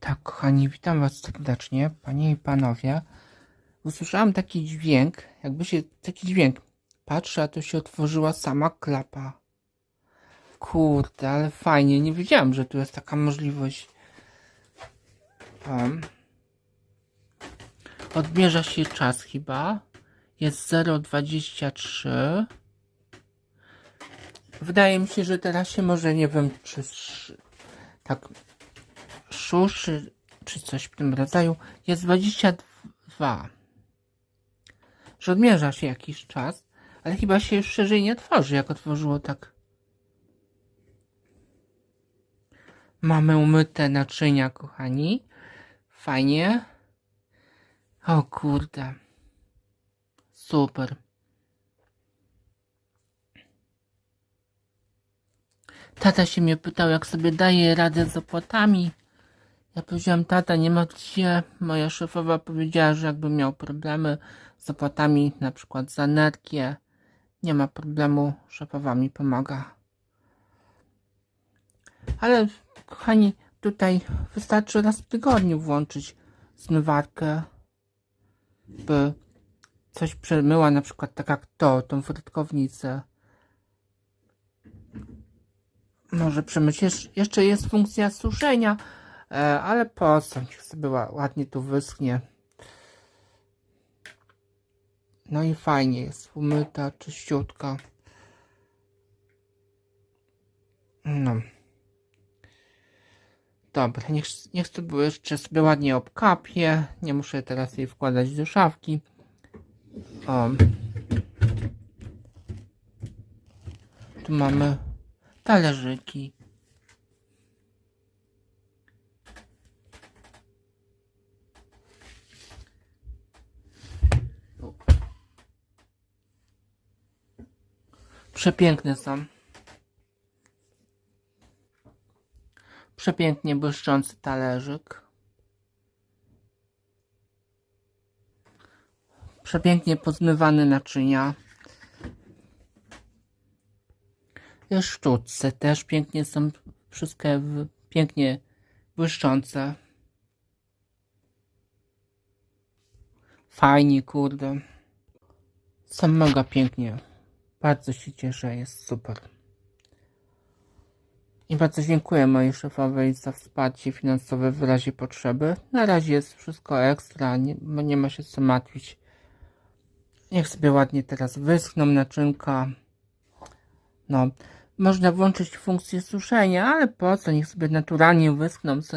Tak, kochani, witam Was serdecznie, panie i panowie. Usłyszałam taki dźwięk, jakby się, taki dźwięk. Patrzę, a to się otworzyła sama klapa. Kurde, ale fajnie, nie wiedziałam, że tu jest taka możliwość. Um. Odmierza się czas chyba. Jest 0,23. Wydaje mi się, że teraz się może, nie wiem, czy tak szuszy, czy coś w tym rodzaju, jest 22. Że odmierza się jakiś czas, ale chyba się już szerzej nie tworzy, jak otworzyło tak. Mamy umyte naczynia, kochani. Fajnie. O kurde. Super. Tata się mnie pytał, jak sobie daje radę z opłatami. Ja powiedziałam, tata, nie ma gdzie. Moja szefowa powiedziała, że jakby miał problemy z opłatami, na przykład za energię, nie ma problemu, szefowa mi pomaga. Ale, kochani, tutaj wystarczy raz w tygodniu włączyć zmywarkę, by coś przemyła, na przykład tak jak to, tą frytkownicę. Może przemyć. Jesz- Jeszcze jest funkcja suszenia, ale po co? Niech sobie ła- ładnie tu wyschnie. No i fajnie jest umyta, czyściutka. No. Dobra, niech, niech to jeszcze sobie ładnie obkapię. Nie muszę teraz jej wkładać do szafki. O. Tu mamy talerzyki. Przepiękne są. Przepięknie błyszczący talerzyk. Przepięknie pozmywane naczynia. I sztuczce też pięknie są, wszystkie w- pięknie błyszczące. Fajnie, kurde. Są mega pięknie. Bardzo się cieszę, jest super. I bardzo dziękuję mojej szefowej za wsparcie finansowe w razie potrzeby. Na razie jest wszystko ekstra, nie, nie ma się co martwić. Niech sobie ładnie teraz wyschną naczynka. No, można włączyć funkcję suszenia, ale po co? Niech sobie naturalnie wyschną, co nie?